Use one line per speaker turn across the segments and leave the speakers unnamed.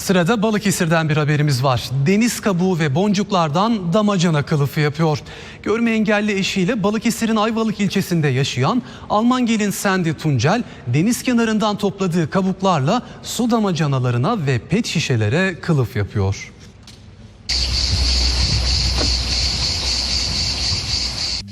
Sırada Balıkesir'den bir haberimiz var. Deniz kabuğu ve boncuklardan damacana kılıfı yapıyor. Görme engelli eşiyle Balıkesir'in Ayvalık ilçesinde yaşayan Alman gelin Sandy Tuncel deniz kenarından topladığı kabuklarla su damacanalarına ve pet şişelere kılıf yapıyor.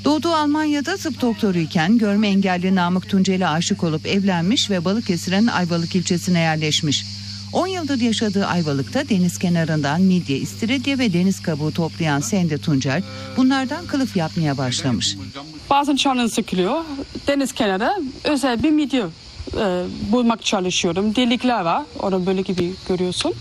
Doğduğu Almanya'da tıp doktoruyken görme engelli Namık Tuncel'e aşık olup evlenmiş ve Balıkesir'in Ayvalık ilçesine yerleşmiş. 10 yıldır yaşadığı Ayvalık'ta deniz kenarından midye, istiridye ve deniz kabuğu toplayan Sende Tuncel bunlardan kılıf yapmaya başlamış.
Bazen canın sıkılıyor. Deniz kenarı özel bir midye e, bulmak çalışıyorum. Delikler var. Onu böyle gibi görüyorsun.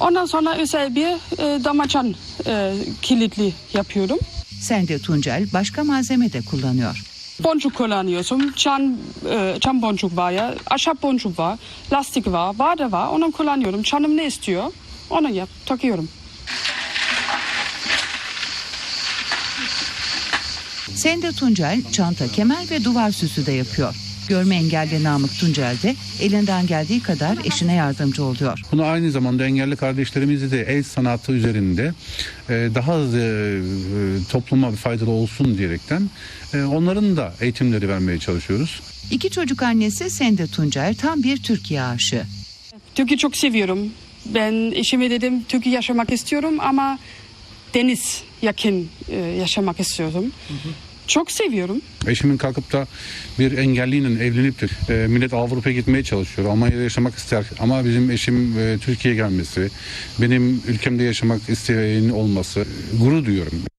Ondan sonra özel bir e, damacan e, kilitli yapıyorum.
Sende Tuncel başka malzeme de kullanıyor.
Boncuk kullanıyorsun. Çan, e, çan boncuk var ya. Ahşap boncuk var. Lastik var. Vade var. Onu kullanıyorum. Canım ne istiyor? Onu yap. Takıyorum.
Sende Tuncel çanta, kemer ve duvar süsü de yapıyor. Görme engelli Namık Tuncel de elinden geldiği kadar eşine yardımcı oluyor.
Bunu aynı zamanda engelli kardeşlerimizi de el sanatı üzerinde e, daha e, e, topluma faydalı olsun diyerekten onların da eğitimleri vermeye çalışıyoruz.
İki çocuk annesi Sende Tuncel tam bir Türkiye aşığı.
Türkiye çok seviyorum. Ben eşime dedim Türkiye yaşamak istiyorum ama deniz yakın yaşamak istiyorum. Çok seviyorum.
Eşimin kalkıp da bir engelliyle evlenip de e, millet Avrupa'ya gitmeye çalışıyor. Almanya'da yaşamak ister ama bizim eşim e, Türkiye'ye gelmesi, benim ülkemde yaşamak isteğinin olması gurur duyuyorum.